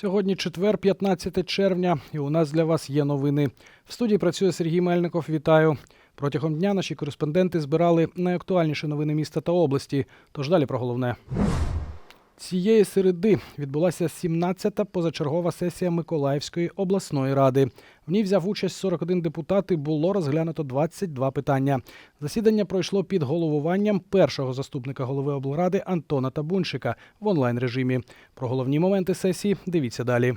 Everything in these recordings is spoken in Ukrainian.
Сьогодні четвер, 15 червня, і у нас для вас є новини. В студії працює Сергій Мельников. Вітаю. Протягом дня наші кореспонденти збирали найактуальніші новини міста та області. Тож далі про головне. Цієї середи відбулася 17-та позачергова сесія Миколаївської обласної ради. В ній взяв участь 41 депутат і було розглянуто 22 питання. Засідання пройшло під головуванням першого заступника голови облради Антона Табунчика в онлайн режимі. Про головні моменти сесії дивіться далі.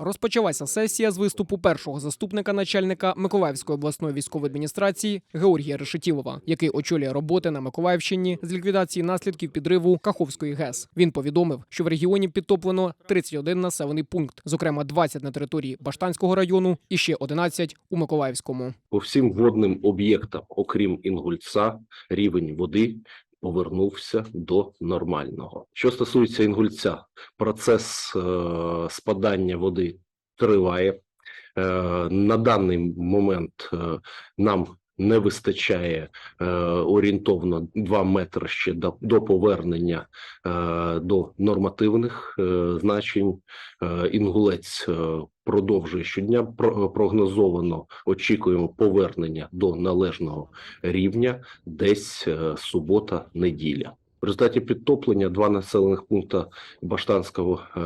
Розпочалася сесія з виступу першого заступника начальника Миколаївської обласної військової адміністрації Георгія Решетілова, який очолює роботи на Миколаївщині з ліквідації наслідків підриву Каховської ГЕС. Він повідомив, що в регіоні підтоплено 31 населений пункт, зокрема 20 на території Баштанського району і ще 11 у Миколаївському. По всім водним об'єктам, окрім Інгульця, рівень води повернувся до нормального. Що стосується Інгульця, процес е, спадання води триває. Е, на даний момент е, нам не вистачає е, орієнтовно 2 метри ще до, до повернення е, до нормативних е, значень. Е, Інгулець е, продовжує щодня. Про- Прогнозовано очікуємо повернення до належного рівня десь е, субота, неділя. В результаті підтоплення два населених пункти Баштанського е,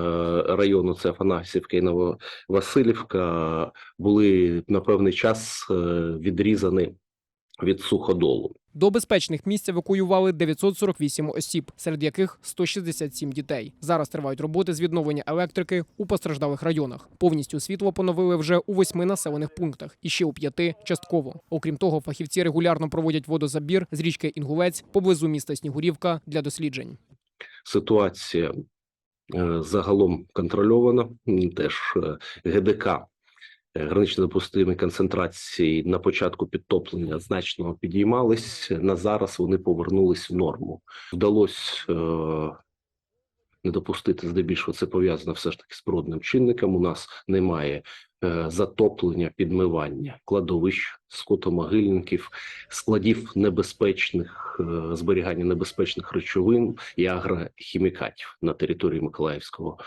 району, це Афанасівка і Нововасилівка, були на певний час е, відрізані від суходолу. До безпечних місць евакуювали 948 осіб, серед яких 167 дітей. Зараз тривають роботи з відновлення електрики у постраждалих районах. Повністю світло поновили вже у восьми населених пунктах і ще у п'яти частково. Окрім того, фахівці регулярно проводять водозабір з річки Інгулець поблизу міста Снігурівка для досліджень. Ситуація е, загалом контрольована. Теж е, ГДК гранично допустимі концентрації на початку підтоплення значно підіймались. На зараз вони повернулись в норму. Вдалося е, не допустити здебільшого це пов'язано все ж таки з природним чинником. У нас немає е, затоплення, підмивання кладовищ, скотомогильників, складів небезпечних е, зберігання небезпечних речовин і агрохімікатів на території Миколаївського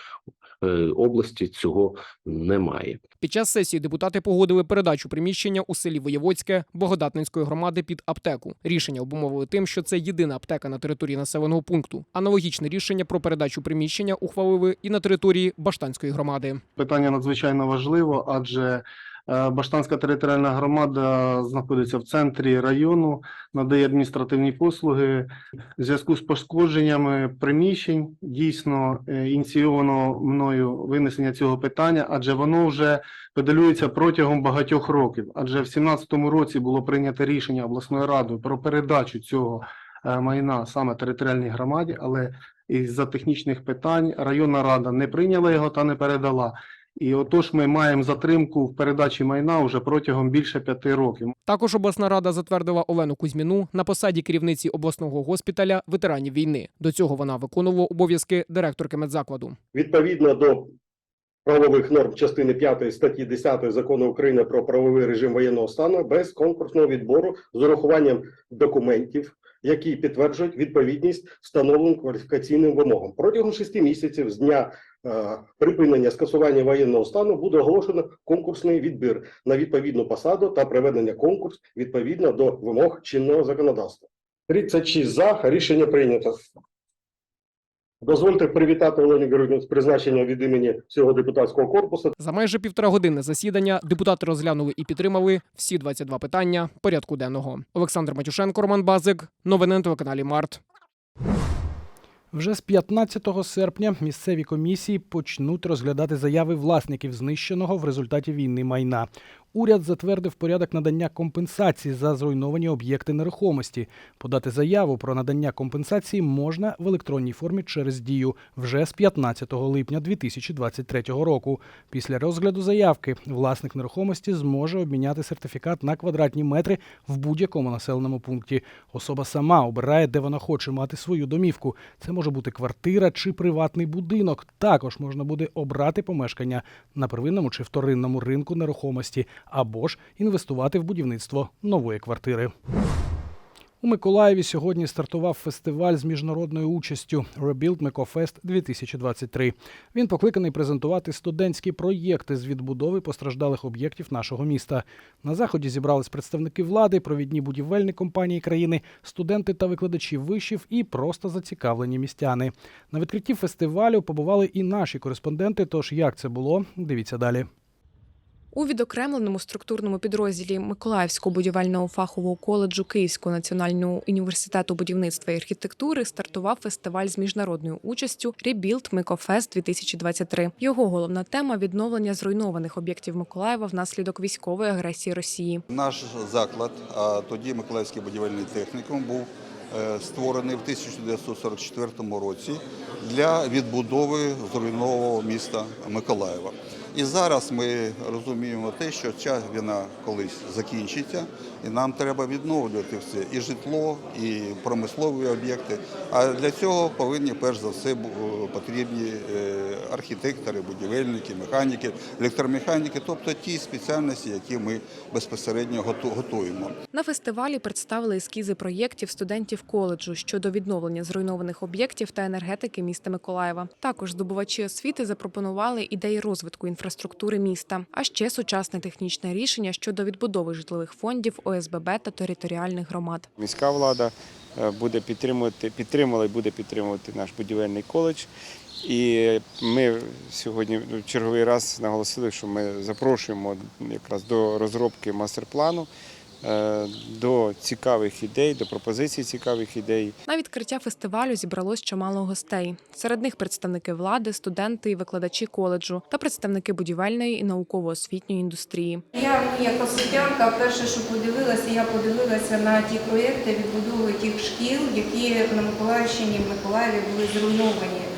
області. Цього немає. Під час сесії депутати погодили передачу приміщення у селі Воєводське Богодатницької громади під аптеку. Рішення обумовили тим, що це єдина аптека на території населеного пункту. Аналогічне рішення про передачу приміщення ухвалили і на території Баштанської громади. Питання надзвичайно важливо, адже е, Баштанська територіальна громада знаходиться в центрі району, надає адміністративні послуги. В зв'язку з пошкодженнями приміщень дійсно е, ініційовано мною винесення цього питання, адже воно вже педалюється протягом багатьох років. Адже в 2017 році було прийнято рішення обласною радою про передачу цього е, майна саме територіальній громаді, але із-за технічних питань районна рада не прийняла його та не передала. І отож ми маємо затримку в передачі майна вже протягом більше п'яти років. Також обласна рада затвердила Олену Кузьміну на посаді керівниці обласного госпіталя ветеранів війни. До цього вона виконувала обов'язки директорки медзакладу. відповідно до правових норм частини 5 статті 10 закону України про правовий режим воєнного стану без конкурсного відбору з урахуванням документів, які підтверджують відповідність встановленим кваліфікаційним вимогам. Протягом шести місяців з дня припинення скасування воєнного стану буде оголошено конкурсний відбір на відповідну посаду та проведення конкурс відповідно до вимог чинного законодавства. 36 за рішення прийнято. Дозвольте привітати Олену Георгіївну з призначенням від імені всього депутатського корпусу. За майже півтора години засідання депутати розглянули і підтримали всі 22 питання порядку денного. Олександр Матюшенко, Роман Базик. Новини на телеканалі Март. Вже з 15 серпня місцеві комісії почнуть розглядати заяви власників знищеного в результаті війни майна. Уряд затвердив порядок надання компенсації за зруйновані об'єкти нерухомості. Подати заяву про надання компенсації можна в електронній формі через дію вже з 15 липня 2023 року. Після розгляду заявки власник нерухомості зможе обміняти сертифікат на квадратні метри в будь-якому населеному пункті. Особа сама обирає, де вона хоче мати свою домівку. Це може бути квартира чи приватний будинок. Також можна буде обрати помешкання на первинному чи вторинному ринку нерухомості або ж інвестувати в будівництво нової квартири. У Миколаєві сьогодні стартував фестиваль з міжнародною участю Rebuild Микофест 2023. Він покликаний презентувати студентські проєкти з відбудови постраждалих об'єктів нашого міста. На заході зібрались представники влади, провідні будівельні компанії країни, студенти та викладачі вишів і просто зацікавлені містяни. На відкритті фестивалю побували і наші кореспонденти. Тож як це було, дивіться далі. У відокремленому структурному підрозділі Миколаївського будівельного фахового коледжу Київського національного університету будівництва і архітектури стартував фестиваль з міжнародною участю Rebuild Микофест 2023. Його головна тема відновлення зруйнованих об'єктів Миколаєва внаслідок військової агресії Росії. Наш заклад, а тоді Миколаївський будівельний технікум, був е, створений в 1944 році для відбудови зруйнованого міста Миколаєва. І зараз ми розуміємо те, що ця війна колись закінчиться, і нам треба відновлювати все і житло, і промислові об'єкти. А для цього повинні перш за все потрібні е, архітектори, будівельники, механіки, електромеханіки, тобто ті спеціальності, які ми безпосередньо готу- готуємо. На фестивалі представили ескізи проєктів студентів коледжу щодо відновлення зруйнованих об'єктів та енергетики міста Миколаєва. Також здобувачі освіти запропонували ідеї розвитку інфраструктури міста, а ще сучасне технічне рішення щодо відбудови житлових фондів ОСББ та територіальних громад. Міська влада е, буде підтримувати, підтримала і буде підтримувати наш будівельний коледж. І ми сьогодні в черговий раз наголосили, що ми запрошуємо якраз до розробки мастер-плану, до цікавих ідей, до пропозицій цікавих ідей. На відкриття фестивалю зібралось чимало гостей. Серед них представники влади, студенти і викладачі коледжу та представники будівельної і науково-освітньої індустрії. Я як освітянка, перше, що подивилася, я подивилася на ті проєкти відбудови тих шкіл, які на Миколаївщині в Миколаєві були зруйновані.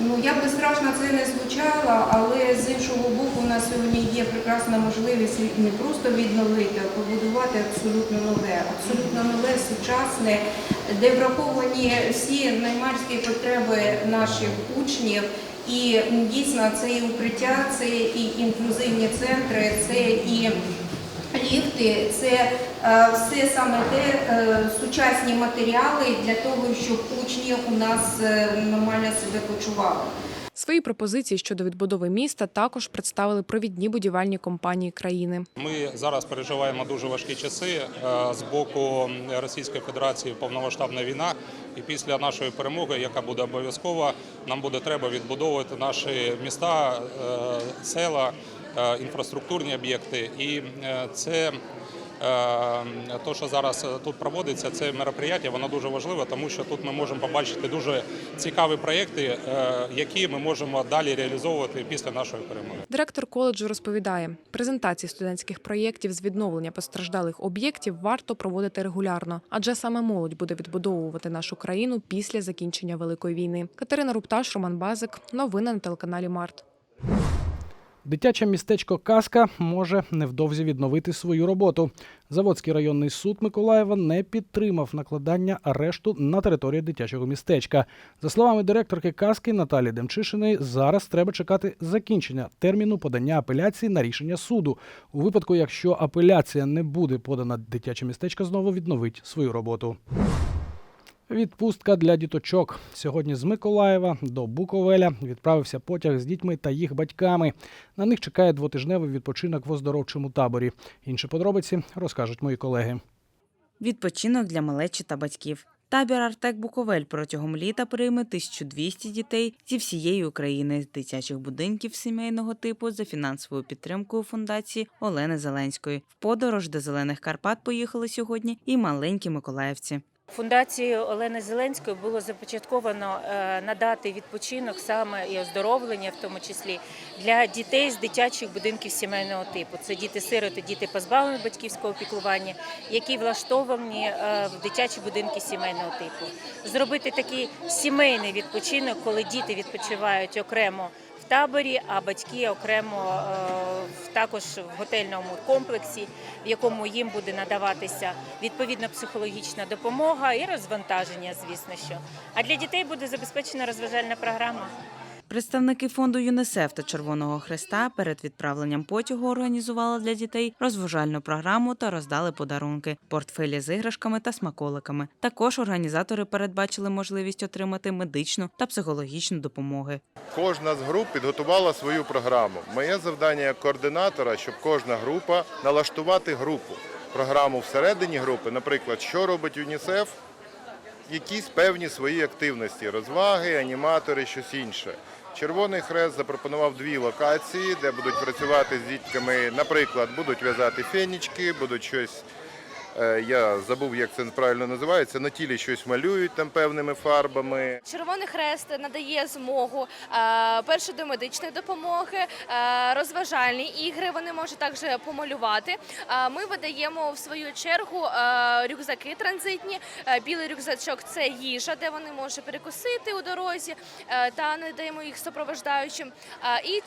Ну, як би страшно це не звучало, але з іншого боку, у нас сьогодні є прекрасна можливість не просто відновити, а побудувати абсолютно нове, абсолютно нове, сучасне, де враховані всі наймарські потреби наших учнів. І дійсно це і укриття, це і інклюзивні центри, це і ліфти, це е, все саме те е, сучасні матеріали для того, щоб учні у нас е, нормально себе почували. Свої пропозиції щодо відбудови міста також представили провідні будівельні компанії країни. Ми зараз переживаємо дуже важкі часи з боку Російської Федерації повномасштабна війна. І після нашої перемоги, яка буде обов'язкова, нам буде треба відбудовувати наші міста, е, села, е, інфраструктурні об'єкти. І е, це те, що зараз тут проводиться, це мероприятие, воно дуже важливе, тому що тут ми можемо побачити дуже цікаві проєкти, е, які ми можемо далі реалізовувати після нашої перемоги. Директор коледжу розповідає, презентації студентських проєктів з відновлення постраждалих об'єктів варто проводити регулярно, адже саме молодь буде відбудовувати нашу країну після закінчення великої війни. Катерина Рупташ, Роман Базик. Новини на телеканалі Март. Дитяче містечко Казка може невдовзі відновити свою роботу. Заводський районний суд Миколаєва не підтримав накладання арешту на території дитячого містечка. За словами директорки казки Наталі Демчишиної, зараз треба чекати закінчення терміну подання апеляції на рішення суду. У випадку, якщо апеляція не буде подана, дитяче містечко знову відновить свою роботу. Відпустка для діточок. Сьогодні з Миколаєва до Буковеля відправився потяг з дітьми та їх батьками. На них чекає двотижневий відпочинок в оздоровчому таборі. Інші подробиці розкажуть мої колеги. Відпочинок для малечі та батьків. Табір Артек Буковель протягом літа прийме 1200 дітей зі всієї України з дитячих будинків сімейного типу за фінансовою підтримкою фундації Олени Зеленської. В подорож до зелених Карпат поїхали сьогодні і маленькі миколаївці. Фундацією Олени Зеленської було започатковано е, надати відпочинок саме і оздоровлення, в тому числі для дітей з дитячих будинків сімейного типу. Це діти-сироти, діти позбавлені батьківського піклування, які влаштовані е, в дитячі будинки сімейного типу. Зробити такий сімейний відпочинок, коли діти відпочивають окремо. Таборі, а батьки окремо е, також в готельному комплексі, в якому їм буде надаватися відповідна психологічна допомога і розвантаження, звісно що. А для дітей буде забезпечена розважальна програма. Представники фонду ЮНЕСЕФ та Червоного Хреста перед відправленням потягу організували для дітей розважальну програму та роздали подарунки, портфелі з іграшками та смаколиками. Також організатори передбачили можливість отримати медичну та психологічну допомоги. Кожна з груп підготувала свою програму. Моє завдання як координатора, щоб кожна група налаштувати групу. Програму всередині групи, наприклад, що робить ЮНІСЕФ, якісь певні свої активності, розваги, аніматори, щось інше. Червоний хрест запропонував дві локації, де будуть працювати з дітками. Наприклад, будуть в'язати фенічки, будуть щось. Е, Я забув, як це правильно називається. На тілі щось малюють там певними фарбами. Червоний Хрест надає змогу е, першої домедичної допомоги, е, розважальні ігри. Вони можуть також помалювати. Ми видаємо в свою чергу рюкзаки транзитні. Білий рюкзачок це їжа, де вони можуть перекусити у дорозі, та надаємо їх супроводжаючим. Е, І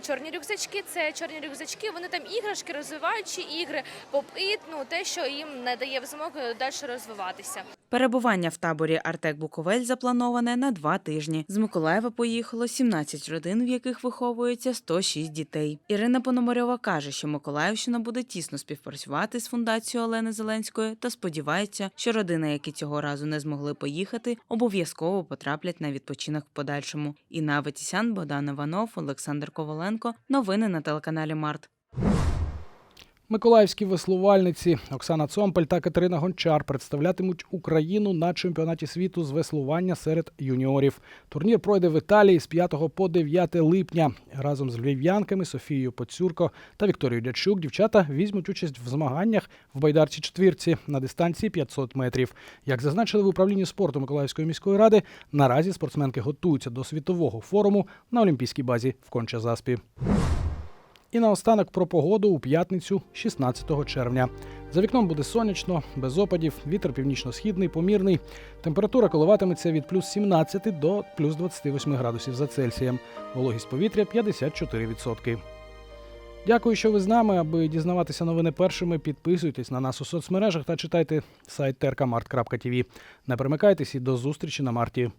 чорні рюкзачки це чорні рюкзачки. Вони там іграшки, розвиваючі ігри, поп-іт, ну те, що їм надає змогу далі розвиватися. Перебування в таборі Артек Буковель заплановане на два тижні. З Миколаєва поїхало 17 родин, в яких виховується 106 дітей. Ірина Пономарьова каже, що Миколаївщина буде тісно співпрацювати з фундацією Олени Зеленської та сподівається, що родини, які цього разу не змогли поїхати, обов'язково потраплять на відпочинок в подальшому. Інна Аветісян, Богдан Іванов, Олександр Коваленко. Новини на телеканалі Март. Миколаївські веслувальниці Оксана Цомпель та Катерина Гончар представлятимуть Україну на чемпіонаті світу з веслування серед юніорів. Турнір пройде в Італії з 5 по 9 липня. Разом з львів'янками Софією Поцюрко та Вікторією Дячук дівчата візьмуть участь в змаганнях в байдарці четвірці на дистанції 500 метрів. Як зазначили в управлінні спорту Миколаївської міської ради, наразі спортсменки готуються до світового форуму на Олімпійській базі в Конча-Заспі. І наостанок про погоду у п'ятницю, 16 червня. За вікном буде сонячно, без опадів, вітер північно-східний, помірний. Температура коливатиметься від плюс 17 до плюс 28 градусів за Цельсієм. Вологість повітря 54%. Дякую, що ви з нами. Аби дізнаватися новини першими, підписуйтесь на нас у соцмережах та читайте сайт trkmart.tv. Не примикайтесь і до зустрічі на марті.